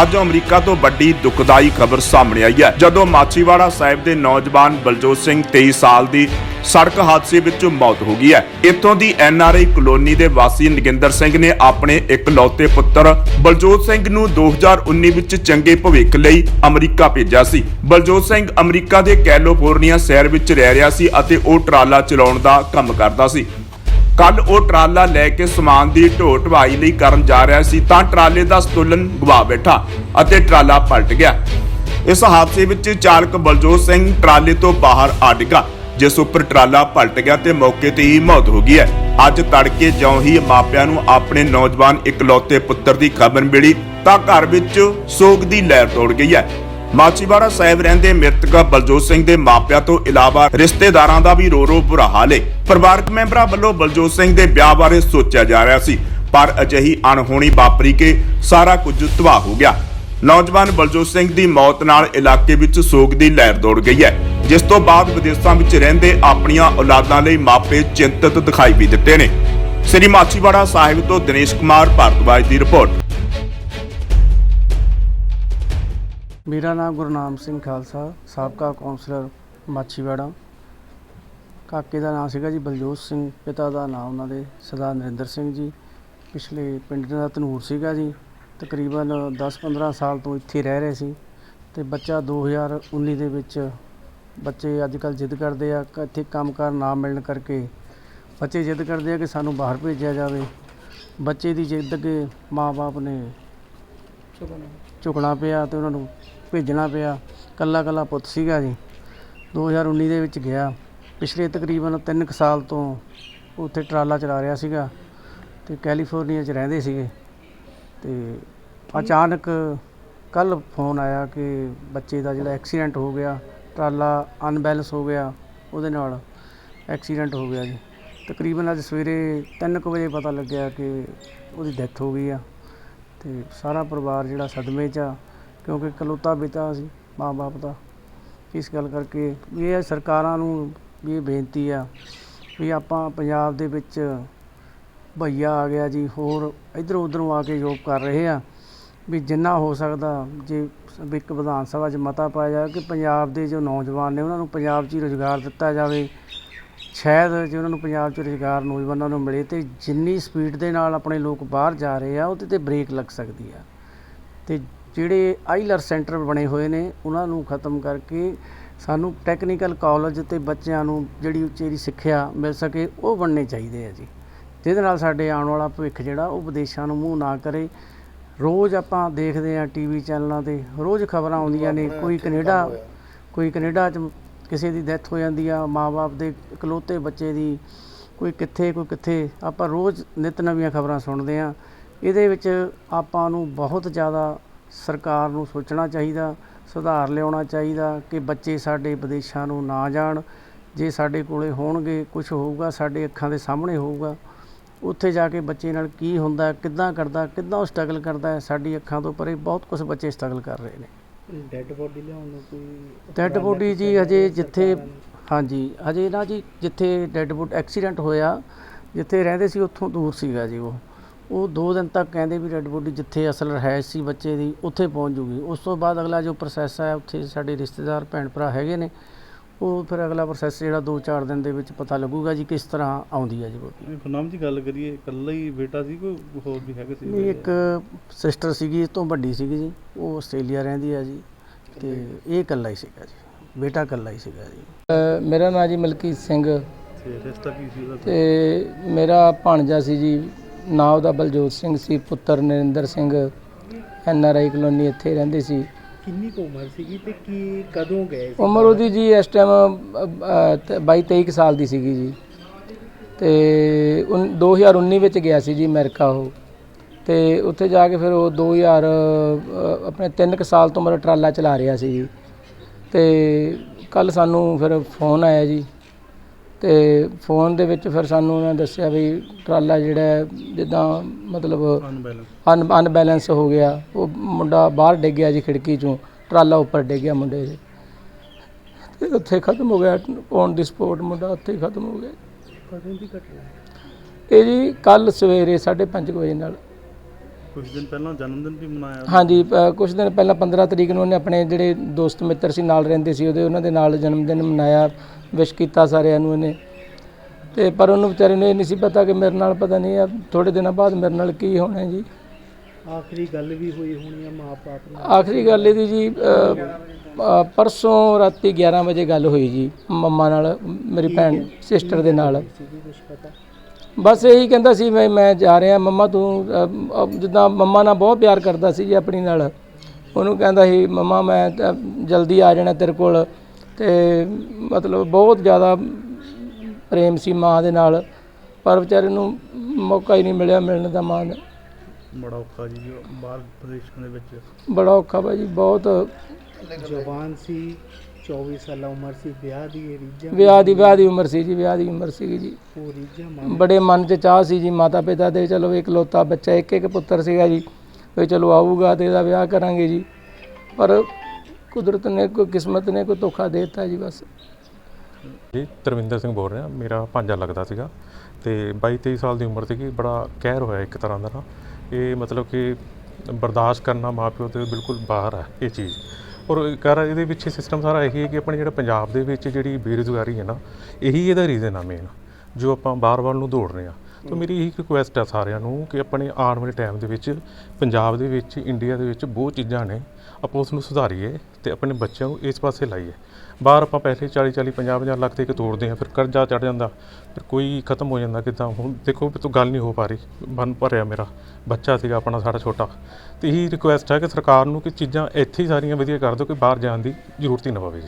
ਅੱਜ ਅਮਰੀਕਾ ਤੋਂ ਵੱਡੀ ਦੁਖਦਾਈ ਖਬਰ ਸਾਹਮਣੇ ਆਈ ਹੈ। ਜਦੋਂ ਮਾਚੀਵਾੜਾ ਸਾਹਿਬ ਦੇ ਨੌਜਵਾਨ ਬਲਜੋਤ ਸਿੰਘ 23 ਸਾਲ ਦੀ ਸੜਕ ਹਾਦਸੇ ਵਿੱਚ ਮੌਤ ਹੋ ਗਈ ਹੈ। ਇੱਥੋਂ ਦੀ ਐਨਆਰਆਈ ਕਲੋਨੀ ਦੇ ਵਾਸੀ ਨਗਿੰਦਰ ਸਿੰਘ ਨੇ ਆਪਣੇ ਇਕਲੌਤੇ ਪੁੱਤਰ ਬਲਜੋਤ ਸਿੰਘ ਨੂੰ 2019 ਵਿੱਚ ਚੰਗੇ ਭਵਿੱਖ ਲਈ ਅਮਰੀਕਾ ਭੇਜਿਆ ਸੀ। ਬਲਜੋਤ ਸਿੰਘ ਅਮਰੀਕਾ ਦੇ ਕੈਲੀਫੋਰਨੀਆ ਸ਼ਹਿਰ ਵਿੱਚ ਰਹਿ ਰਿਹਾ ਸੀ ਅਤੇ ਉਹ ਟਰਾਲਾ ਚਲਾਉਣ ਦਾ ਕੰਮ ਕਰਦਾ ਸੀ। ਕੱਲ ਉਹ ਟਰਾਲਾ ਲੈ ਕੇ ਸਮਾਨ ਦੀ ਢੋ ਢਵਾਈ ਲਈ ਕਰਨ ਜਾ ਰਿਹਾ ਸੀ ਤਾਂ ਟਰਾਲੇ ਦਾ ਸਤੁਲਨ ਗਵਾ ਬੈਠਾ ਅਤੇ ਟਰਾਲਾ ਪਲਟ ਗਿਆ। ਇਸ ਹਾਦਸੇ ਵਿੱਚ ਚਾਲਕ ਬਲਜੋਤ ਸਿੰਘ ਟਰਾਲੇ ਤੋਂ ਬਾਹਰ ਆ ਡਿੱਗਾ, ਜਿਸ ਉੱਪਰ ਟਰਾਲਾ ਪਲਟ ਗਿਆ ਤੇ ਮੌਕੇ ਤੇ ਹੀ ਮੌਤ ਹੋ ਗਈ ਹੈ। ਅੱਜ ਤੜਕੇ ਜਿਉਂ ਹੀ ਮਾਪਿਆਂ ਨੂੰ ਆਪਣੇ ਨੌਜਵਾਨ ਇਕਲੌਤੇ ਪੁੱਤਰ ਦੀ ਖਬਰ ਮਿਲੀ ਤਾਂ ਘਰ ਵਿੱਚ ਸੋਗ ਦੀ ਲਹਿਰ ਤੋੜ ਗਈ ਹੈ। ਮਾਚੀਵਾੜਾ ਸਾਹਿਬ ਰਹਿੰਦੇ ਮ੍ਰਿਤਕ ਬਲਜੋਤ ਸਿੰਘ ਦੇ ਮਾਪਿਆਂ ਤੋਂ ਇਲਾਵਾ ਰਿਸ਼ਤੇਦਾਰਾਂ ਦਾ ਵੀ ਰੋ ਰੋ ਬੁਰਾ ਹਾਲ ਹੈ ਪਰਿਵਾਰਕ ਮੈਂਬਰਾਂ ਵੱਲੋਂ ਬਲਜੋਤ ਸਿੰਘ ਦੇ ਵਿਆਹ ਬਾਰੇ ਸੋਚਿਆ ਜਾ ਰਿਹਾ ਸੀ, ਪਰ ਅਜਿਹੀ ਅਣਹੋਣੀ ਵਾਪਰੀ ਕੇ ਸਾਰਾ ਕੁਝ ਤਬਾਹ ਹੋ ਗਿਆ। ਨੌਜਵਾਨ ਬਲਜੋਤ ਸਿੰਘ ਦੀ ਮੌਤ ਨਾਲ ਇਲਾਕੇ ਵਿੱਚ ਸੋਗ ਦੀ ਲਹਿਰ ਦੌੜ ਗਈ ਹੈ, ਜਿਸ ਤੋਂ ਬਾਅਦ ਵਿਦੇਸ਼ਾਂ ਵਿੱਚ ਰਹਿੰਦੇ ਆਪਣੀਆਂ ਔਲਾਦਾਂ ਲਈ ਮਾਪੇ ਚਿੰਤਤ ਦਿਖਾਈ ਵੀ ਦਿੱਤੇ ਨੇ। ਸ੍ਰੀ ਮਾਚੀਵਾੜਾ ਸਾਹਿਬ ਤੋਂ ਦਿਨੇਸ਼ ਕੁਮਾਰ ਭਾਰਤਵਾਜ ਦੀ ਰਿਪੋਰਟ। ਮੇਰਾ ਨਾਮ ਗੁਰਨਾਮ ਸਿੰਘ ਖਾਲਸਾ ਸਾਬਕਾ ਕੌਂਸਲਰ ਮਾਛੀਵਾੜਾ। ਕਾਕੇ ਦਾ ਨਾਮ ਸੀਗਾ ਜੀ ਬਲਜੋਤ ਸਿੰਘ ਪਿਤਾ ਦਾ ਨਾਮ ਉਹਨਾਂ ਦੇ ਸਰਦਾਰ ਨਰਿੰਦਰ ਸਿੰਘ ਜੀ। ਪਿਛਲੇ ਪਿੰਡ ਦਾ ਧਨੂਰ ਸੀਗਾ ਜੀ ਤਕਰੀਬਨ 10-15 ਸਾਲ ਤੋਂ ਇੱਥੇ ਰਹਿ ਰਹੇ ਸੀ ਤੇ ਬੱਚਾ 2019 ਦੇ ਵਿੱਚ ਬੱਚੇ ਅੱਜ ਕੱਲ੍ਹ ਜਿੱਦ ਕਰਦੇ ਆ ਇੱਥੇ ਕੰਮਕਾਰ ਨਾ ਮਿਲਣ ਕਰਕੇ ਬੱਚੇ ਜਿੱਦ ਕਰਦੇ ਆ ਕਿ ਸਾਨੂੰ ਬਾਹਰ ਭੇਜਿਆ ਜਾਵੇ। ਬੱਚੇ ਦੀ ਜਿੱਦ ਅੱਗੇ ਮਾਪੇ ਨੇ ਝੁਕਣਾ ਪਿਆ ਤੇ ਉਹਨਾਂ ਨੂੰ ਭੇਜਣਾ ਪਿਆ। ਇਕੱਲਾ ਇਕੱਲਾ ਪੁੱਤ ਸੀਗਾ ਜੀ। 2019 ਦੇ ਵਿੱਚ ਗਿਆ। ਪਿਛਲੇ ਤਕਰੀਬਨ 3 ਕੁ ਸਾਲ ਤੋਂ ਉੱਥੇ ਟਰਾਲਾ ਚਲਾ ਰਿਹਾ ਸੀਗਾ ਤੇ ਕੈਲੀਫੋਰਨੀਆ 'ਚ ਰਹਿੰਦੇ ਸੀਗੇ। ਤੇ ਅਚਾਨਕ ਕੱਲ ਫੋਨ ਆਇਆ ਕਿ ਬੱਚੇ ਦਾ ਜਿਹੜਾ ਐਕਸੀਡੈਂਟ ਹੋ ਗਿਆ, ਟਰਾਲਾ ਅਨਬੈਲੈਂਸ ਹੋ ਗਿਆ, ਉਹਦੇ ਨਾਲ ਐਕਸੀਡੈਂਟ ਹੋ ਗਿਆ ਜੀ। ਤਕਰੀਬਨ ਅੱਜ ਸਵੇਰੇ 3 ਕੁ ਵਜੇ ਪਤਾ ਲੱਗਿਆ ਕਿ ਉਹਦੀ ਡੈਥ ਹੋ ਗਈ ਆ। ਤੇ ਸਾਰਾ ਪਰਿਵਾਰ ਜਿਹੜਾ ਸਦਮੇ 'ਚ ਆ ਕਿਉਂਕਿ ਇਕਲੌਤਾ ਬੇਟਾ ਸੀ, ਮਾਂ-ਬਾਪ ਦਾ। ਇਸ ਗੱਲ ਕਰਕੇ ਵੀ ਇਹ ਸਰਕਾਰਾਂ ਨੂੰ ਵੀ ਇਹ ਬੇਨਤੀ ਆ ਵੀ ਆਪਾਂ ਪੰਜਾਬ ਦੇ ਵਿੱਚ ਭਈਆ ਆ ਗਿਆ ਜੀ, ਹੋਰ ਇੱਧਰੋਂ ਉੱਧਰੋਂ ਆ ਕੇ ਜੋਬ ਕਰ ਰਹੇ ਆ। ਵੀ ਜਿੰਨਾ ਹੋ ਸਕਦਾ, ਜੇ ਇੱਕ ਵਿਧਾਨ ਸਭਾ 'ਚ ਮਤਾ ਪਾਇਆ ਜਾਵੇ ਕਿ ਪੰਜਾਬ ਦੇ ਜੋ ਨੌਜਵਾਨ ਨੇ, ਉਹਨਾਂ ਨੂੰ ਪੰਜਾਬ 'ਚ ਹੀ ਰੁਜ਼ਗਾਰ ਦਿੱਤਾ ਜਾਵੇ। ਸ਼ਾਇਦ ਜੇ ਉਹਨਾਂ ਨੂੰ ਪੰਜਾਬ 'ਚ ਰੁਜ਼ਗਾਰ ਨੌਜਵਾਨਾਂ ਨੂੰ ਮਿਲੇ ਤੇ ਜਿੰਨੀ ਸਪੀਡ ਦੇ ਨਾਲ ਆਪਣੇ ਲੋਕ ਬਾਹਰ ਜਾ ਰਹੇ ਆ, ਉਹਦੇ ਤੇ ਬ੍ਰੇਕ ਲੱਗ ਸਕਦੀ ਆ। ਤੇ ਜਿਹੜੇ ਆਈਲਰ ਸੈਂਟਰ ਬਣੇ ਹੋਏ ਨੇ ਉਹਨਾਂ ਨੂੰ ਖਤਮ ਕਰਕੇ ਸਾਨੂੰ ਟੈਕਨੀਕਲ ਕਾਲਜ ਤੇ ਬੱਚਿਆਂ ਨੂੰ ਜਿਹੜੀ ਉਚੇਰੀ ਸਿੱਖਿਆ ਮਿਲ ਸਕੇ ਉਹ ਬਣਨੇ ਚਾਹੀਦੇ ਆ ਜੀ। ਜਿਹਦੇ ਨਾਲ ਸਾਡੇ ਆਉਣ ਵਾਲਾ ਭਵਿੱਖ ਜਿਹੜਾ ਉਹ ਵਿਦੇਸ਼ਾਂ ਨੂੰ ਮੂੰਹ ਨਾ ਕਰੇ। ਰੋਜ਼ ਆਪਾਂ ਦੇਖਦੇ ਆ ਟੀਵੀ ਚੈਨਲਾਂ ਤੇ ਰੋਜ਼ ਖਬਰਾਂ ਆਉਂਦੀਆਂ ਨੇ ਕੋਈ ਕੈਨੇਡਾ ਕੋਈ ਕੈਨੇਡਾ 'ਚ ਕਿਸੇ ਦੀ ਡੈਥ ਹੋ ਜਾਂਦੀ ਆ ਮਾਪੇ ਦੇ ਇਕਲੌਤੇ ਬੱਚੇ ਦੀ ਕੋਈ ਕਿੱਥੇ ਕੋਈ ਕਿੱਥੇ ਆਪਾਂ ਰੋਜ਼ ਨਿਤ ਨਵੀਆਂ ਖਬਰਾਂ ਸੁਣਦੇ ਆ ਇਹਦੇ ਵਿੱਚ ਆਪਾਂ ਨੂੰ ਬਹੁਤ ਜ਼ਿਆਦਾ ਸਰਕਾਰ ਨੂੰ ਸੋਚਣਾ ਚਾਹੀਦਾ ਸੁਧਾਰ ਲਿਆਉਣਾ ਚਾਹੀਦਾ ਕਿ ਬੱਚੇ ਸਾਡੇ ਵਿਦੇਸ਼ਾਂ ਨੂੰ ਨਾ ਜਾਣ। ਜੇ ਸਾਡੇ ਕੋਲੇ ਹੋਣਗੇ ਕੁਝ ਹੋਊਗਾ ਸਾਡੇ ਅੱਖਾਂ ਦੇ ਸਾਹਮਣੇ ਹੋਊਗਾ। ਉੱਥੇ ਜਾ ਕੇ ਬੱਚੇ ਨਾਲ ਕੀ ਹੁੰਦਾ ਕਿੱਦਾਂ ਕਰਦਾ ਕਿੱਦਾਂ ਉਹ ਸਟਰਗਲ ਕਰਦਾ ਸਾਡੀ ਅੱਖਾਂ ਤੋਂ ਪਰੇ ਬਹੁਤ ਕੁਝ ਬੱਚੇ ਸਟਰਗਲ ਕਰ ਰਹੇ ਨੇ। ਡੈੱਡ ਬੋਡੀ ਲਿਆਉਣ ਨੂੰ ਕੋਈ ਡੈਡ ਬੋਡੀ ਜੀ ਹਜੇ ਜਿੱਥੇ ਹਾਂਜੀ ਹਜੇ ਨਾ ਜੀ ਜਿੱਥੇ ਡੈਡ ਬੋਡ ਐਕਸੀਡੈਂਟ ਹੋਇਆ ਜਿੱਥੇ ਰਹਿੰਦੇ ਸੀ ਉੱਥੋਂ ਦੂਰ ਸੀਗਾ ਜੀ ਉਹ। ਉਹ ਦੋ ਦਿਨ ਤੱਕ ਕਹਿੰਦੇ ਵੀ ਡੈੱਡ ਬੋਡੀ ਜਿੱਥੇ ਅਸਲ ਰਿਹਾਇਸ਼ ਸੀ ਬੱਚੇ ਦੀ ਉੱਥੇ ਪਹੁੰਚ ਜੂਗੀ। ਉਸ ਤੋਂ ਬਾਅਦ ਅਗਲਾ ਜੋ ਪ੍ਰੋਸੈਸ ਹੈ ਉੱਥੇ ਸਾਡੇ ਰਿਸ਼ਤੇਦਾਰ ਭੈਣ ਭਰਾ ਹੈਗੇ ਨੇ ਉਹ ਫਿਰ ਅਗਲਾ ਪ੍ਰੋਸੈਸ ਜਿਹੜਾ 2-4 ਦਿਨ ਦੇ ਵਿੱਚ ਪਤਾ ਲੱਗੂਗਾ ਜੀ ਕਿਸ ਤਰ੍ਹਾਂ ਆਉਂਦੀ ਹੈ ਜੀ ਬੋਟੀ ਫਨਾਮ ਜੀ ਗੱਲ ਕਰੀਏ ਇਕੱਲਾ ਹੀ ਬੇਟਾ ਸੀ ਕੋਈ ਹੋਰ ਵੀ ਹੈਗੇ ਸੀ? ਨਹੀਂ ਇੱਕ ਸਿਸਟਰ ਸੀਗੀ ਇਸ ਤੋਂ ਵੱਡੀ ਸੀਗੀ ਜੀ। ਉਹ ਆਸਟ੍ਰੇਲੀਆ ਰਹਿੰਦੀ ਹੈ ਜੀ ਤੇ ਇਹ ਇਕੱਲਾ ਹੀ ਸੀਗਾ ਜੀ। ਬੇਟਾ ਇਕੱਲਾ ਹੀ ਸੀਗਾ ਜੀ। ਮੇਰਾ ਨਾਮ ਜੀ ਮਲਕੀਤ ਸਿੰਘ। ਤੇ ਮੇਰਾ ਭਾਣਜਾ ਸੀ ਜੀ ਨਾਂ ਉਹਦਾ ਬਲਜੋਤ ਸਿੰਘ ਸੀ ਪੁੱਤਰ Narinder Singh N R I colony ਇੱਥੇ ਰਹਿੰਦੇ ਸੀ। ਕਿੰਨੀ ਕੁ ਉਮਰ ਸੀਗੀ ਤੇ ਕੀ ਕਦੋਂ ਗਏ ਸੀ? ਉਮਰ ਉਹਦੀ ਜੀ ਇਸ ਟਾਈਮ 22 23 ਸਾਲ ਦੀ ਸੀਗੀ ਜੀ। ਤੇ ਉਨ- 2019 ਵਿੱਚ ਗਿਆ ਸੀ ਜੀ ਅਮਰੀਕਾ ਉਹ। ਤੇ ਉੱਥੇ ਜਾ ਕੇ ਫਿਰ ਉਹ 2000 ਅ, ਆਪਣੇ 3 ਕੁ ਸਾਲ ਤੋਂ ਮੇਰਾ ਟਰਾਲਾ ਚਲਾ ਰਿਹਾ ਸੀ ਜੀ। ਤੇ ਕੱਲ ਸਾਨੂੰ ਫਿਰ ਫੋਨ ਆਇਆ ਜੀ। ਤੇ ਫੋਨ ਦੇ ਵਿੱਚ ਫਿਰ ਸਾਨੂੰ ਉਹਨਾਂ ਨੇ ਦੱਸਿਆ ਵੀ ਟਰਾਲਾ ਜਿਹੜਾ ਜਿੱਦਾਂ ਮਤਲਬ ਅਨਬੈਲੈਂਸ ਅਨ ਅਨਬੈਲੈਂਸ ਹੋ ਗਿਆ ਉਹ ਮੁੰਡਾ ਬਾਹਰ ਡਿੱਗ ਗਿਆ ਜੀ ਖਿੜਕੀ ਚੋਂ ਟਰਾਲਾ ਉੱਪਰ ਡਿੱਗ ਗਿਆ ਮੁੰਡੇ ਦੇ। ਤੇ ਉੱਥੇ ਖਤਮ ਹੋ ਗਿਆ ਔਨ ਦੀ ਸਪੋਰਟ ਮੁੰਡਾ ਉੱਥੇ ਹੀ ਖਤਮ ਹੋ ਗਿਆ। ਕਦੋਂ ਦੀ ਘਟਨਾ ਹੈ? ਇਹ ਜੀ ਕੱਲ ਸਵੇਰੇ 5:30 ਵਜੇ ਨਾਲ। ਕੁਝ ਦਿਨ ਪਹਿਲਾਂ ਜਨਮ ਦਿਨ ਵੀ ਮਨਾਇਆ ਹਾਂਜੀ ਅ, ਕੁਝ ਦਿਨ ਪਹਿਲਾਂ 15 ਤਰੀਕ ਨੂੰ ਉਹਨੇ ਆਪਣੇ ਜਿਹੜੇ ਦੋਸਤ ਮਿੱਤਰ ਸੀ ਨਾਲ ਰਹਿੰਦੇ ਸੀ ਉਹਦੇ ਉਹਨਾਂ ਦੇ ਨਾਲ ਜਨਮ ਦਿਨ ਮਨਾਇਆ ਵਿਸ਼ ਕੀਤਾ ਸਾਰਿਆਂ ਨੂੰ ਇਹਨੇ ਤੇ ਪਰ ਉਹਨੂੰ ਵਿਚਾਰੇ ਨੂੰ ਇਹ ਨਹੀਂ ਸੀ ਪਤਾ ਕਿ ਮੇਰੇ ਨਾਲ ਪਤਾ ਨਹੀਂ ਆ ਥੋੜੇ ਦਿਨਾਂ ਬਾਅਦ ਮੇਰੇ ਨਾਲ ਕੀ ਹੋਣਾ ਜੀ। ਆਖਰੀ ਗੱਲ ਵੀ ਹੋਈ ਹੋਣੀ ਆ ਮਾਂ-ਬਾਪ ਨਾਲ? ਆਖਰੀ ਗੱਲ ਇਹਦੀ ਜੀ ਅ, ਅ, ਪਰਸੋਂ ਰਾਤੀ 11 ਵਜੇ ਗੱਲ ਹੋਈ ਜੀ ਮੰਮਾ ਨਾਲ ਮੇਰੀ ਭੈਣ ਸਿਸਟਰ ਦੇ ਨਾਲ। ਸੀਗੀ ਬਸ ਇਹੀ ਕਹਿੰਦਾ ਸੀ ਮੈਂ ਮੈਂ ਜਾ ਰਿਹਾ ਮੰਮਾ ਤੂੰ ਜਿੱਦਾਂ ਮੰਮਾ ਨਾਲ ਬਹੁਤ ਪਿਆਰ ਕਰਦਾ ਸੀ ਜੀ ਆਪਣੀ ਨਾਲ। ਉਹਨੂੰ ਕਹਿੰਦਾ ਸੀ ਮੰਮਾ ਮੈਂ ਤਾਂ ਜਲਦੀ ਆ ਜਾਣਾ ਤੇਰੇ ਕੋਲ। ਤੇ ਮਤਲਬ ਬਹੁਤ ਜ਼ਿਆਦਾ ਪ੍ਰੇਮ ਸੀ ਮਾਂ ਦੇ ਨਾਲ ਪਰ ਵਿਚਾਰੇ ਨੂੰ ਮੌਕਾ ਹੀ ਨਹੀਂ ਮਿਲਿਆ ਮਿਲਣ ਦਾ ਮਾਂ ਦਾ ਬੜਾ ਔਖਾ ਜੀ ਜੋ ਬਾਹਰ ਪ੍ਰਦੇਸ਼ਾਂ ਦੇ ਵਿੱਚ। ਬੜਾ ਔਖਾ ਭਾਜੀ ਬਹੁਤ। ਜਵਾਨ ਸੀ 24 ਸਾਲਾ ਉਮਰ ਸੀ ਵਿਆਹ ਦੀ ਇਹ ਰੀਝਾਂ ਵਿਆਹ ਦੀ ਵਿਆਹ ਦੀ ਉਮਰ ਸੀ ਜੀ ਵਿਆਹ ਦੀ ਉਮਰ ਸੀ ਜੀ। ਉਹ ਰੀਝਾਂ ਮਾਂ ਬੜੇ ਮਨ 'ਚ ਚਾਹ ਸੀ ਜੀ ਮਾਤਾ ਪਿਤਾ ਦੇ ਚਲੋ ਇਕਲੌਤਾ ਬੱਚਾ ਇੱਕ ਇੱਕ ਪੁੱਤਰ ਸੀਗਾ ਜੀ। ਵੀ ਚਲੋ ਆਊਗਾ ਤੇ ਇਹਦਾ ਵਿਆਹ ਕਰਾਂਗੇ ਜੀ। ਪਰ ਕੁਦਰਤ ਨੇ ਕੋਈ ਕਿਸਮਤ ਨੇ ਕੋਈ ਧੋਖਾ ਦੇ ਦਿੱਤਾ ਜੀ ਬਸ। ਜੀ ਤਰਵਿੰਦਰ ਸਿੰਘ ਬੋਲ ਰਿਹਾ ਮੇਰਾ ਭਾਂਜਾ ਲੱਗਦਾ ਸੀਗਾ। ਤੇ 22 23 ਸਾਲ ਦੀ ਉਮਰ ਸੀਗੀ ਬੜਾ ਕਹਿਰ ਹੋਇਆ ਇੱਕ ਤਰ੍ਹਾਂ ਦਾ ਨਾ। ਇਹ ਮਤਲਬ ਕਿ ਬਰਦਾਸ਼ਤ ਕਰਨਾ ਮਾਪਿਓ ਤੇ ਬਿਲਕੁਲ ਬਾਹਰ ਹੈ ਇਹ ਚੀਜ਼। ਔਰ ਕਰ ਇਹਦੇ ਪਿੱਛੇ ਸਿਸਟਮ ਸਾਰਾ ਇਹੀ ਹੈ ਕਿ ਆਪਣੇ ਜਿਹੜਾ ਪੰਜਾਬ ਦੇ ਵਿੱਚ ਜਿਹੜੀ ਬੇਰੁਜ਼ਗਾਰੀ ਹੈ ਨਾ, ਇਹੀ ਇਹਦਾ ਰੀਜ਼ਨ ਆ ਮੇਨ ਜੋ ਆਪਾਂ ਬਾਰ-ਬਾਰ ਨੂੰ ਦੌੜ ਰਹੇ ਆ ਤਾਂ ਮੇਰੀ ਇਹੀ ਰਿਕੁਐਸਟ ਆ ਸਾਰਿਆਂ ਨੂੰ ਕਿ ਆਪਣੇ ਆਉਣ ਵਾਲੇ ਟਾਈਮ ਦੇ ਵਿੱਚ ਪੰਜਾਬ ਦੇ ਵਿੱਚ ਇੰਡੀਆ ਦੇ ਵਿੱਚ ਬਹੁਤ ਚੀਜ਼ਾਂ ਨੇ। ਆਪਾਂ ਉਸ ਨੂੰ ਸੁਧਾਰੀਏ ਤੇ ਆਪਣੇ ਬੱਚਿਆਂ ਨੂੰ ਇਸ ਪਾਸੇ ਲਾਈਏ। ਬਾਹਰ ਆਪਾਂ ਪੈਸੇ 40 40 50 50 ਲੱਖ ਦੇ ਕੇ ਤੋੜਦੇ ਆ ਫਿਰ ਕਰਜ਼ਾ ਚੜ ਜਾਂਦਾ, ਫਿਰ ਕੋਈ ਖਤਮ ਹੋ ਜਾਂਦਾ ਕਿਦਾਂ? ਹੁਣ ਦੇਖੋ ਵੀ ਤੂੰ ਗੱਲ ਨਹੀਂ ਹੋ ਪਾ ਰਹੀ। ਮਨ ਭਰਿਆ ਮੇਰਾ। ਬੱਚਾ ਸੀਗਾ ਆਪਣਾ ਸਾਡਾ ਛੋਟਾ। ਤੇ ਇਹੀ ਰਿਕੁਐਸਟ ਹੈ ਕਿ ਸਰਕਾਰ ਨੂੰ ਕਿ ਚੀਜ਼ਾਂ ਇੱਥੇ ਹੀ ਸਾਰੀਆਂ ਵਧੀਆ ਕਰ ਦਿਓ ਕਿ ਬਾਹਰ ਜਾਣ ਦੀ ਜ਼ਰੂਰਤ ਹੀ ਨਾ ਪਵੇ।